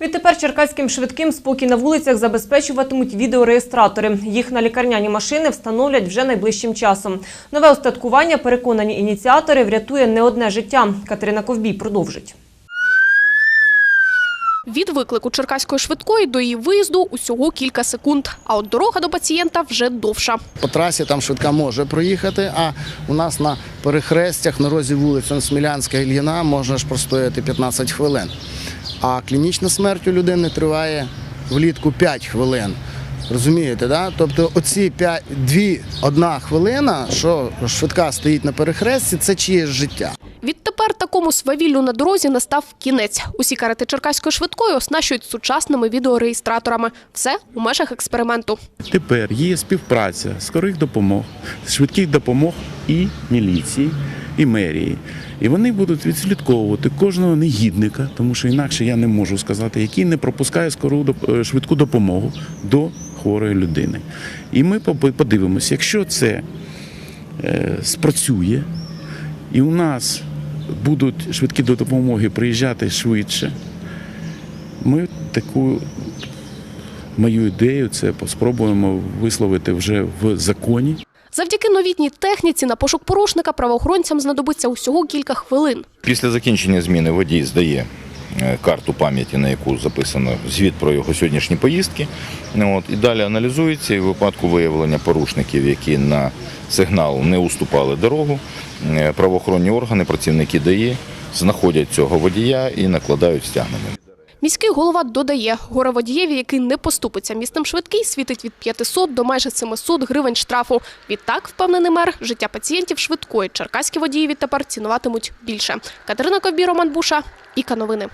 Відтепер черкаським швидким спокій на вулицях забезпечуватимуть відеореєстратори. Їх на лікарняні машини встановлять вже найближчим часом. Нове устаткування, переконані ініціатори, врятує не одне життя. Катерина Ковбій продовжить. Від виклику черкаської швидкої до її виїзду усього кілька секунд. А от дорога до пацієнта вже довша. По трасі там швидка може проїхати, а у нас на перехрестях на розі вулиць Смілянська Ільїна можна ж простояти 15 хвилин. А клінічна смерть у людини триває влітку 5 хвилин. Розумієте, да? Тобто оці 5, 2, 1 хвилина, що швидка стоїть на перехресті, це чиєсь життя. Відтепер такому свавіллю на дорозі настав кінець. Усі карети черкаської швидкої оснащують сучасними відеореєстраторами. Все у межах експерименту. Тепер є співпраця скорих допомог, швидких допомог і міліції, і мерії. І вони будуть відслідковувати кожного негідника, тому що інакше я не можу сказати, який не пропускає скору е, швидку допомогу до хворої людини. І ми подивимося, якщо це е, спрацює, і у нас будуть швидкі до допомоги приїжджати швидше, ми таку мою ідею це спробуємо висловити вже в законі. Завдяки новітній техніці на пошук порушника правоохоронцям знадобиться усього кілька хвилин. Після закінчення зміни водій здає е, карту пам'яті, на яку записано звіт про його сьогоднішні поїздки. Ну, і далі аналізується і в випадку виявлення порушників, які на сигнал не уступали дорогу. е, Правоохоронні органи, працівники ДАІ знаходять цього водія і накладають стягнення. Міський голова додає, горе водієві, який не поступиться містом швидкий, світить від 500 до майже 700 гривень штрафу. Відтак, впевнений мер, життя пацієнтів швидкої черкаські водії відтепер цінуватимуть більше. Катерина Ковбі, Роман Буша, Іка Новини.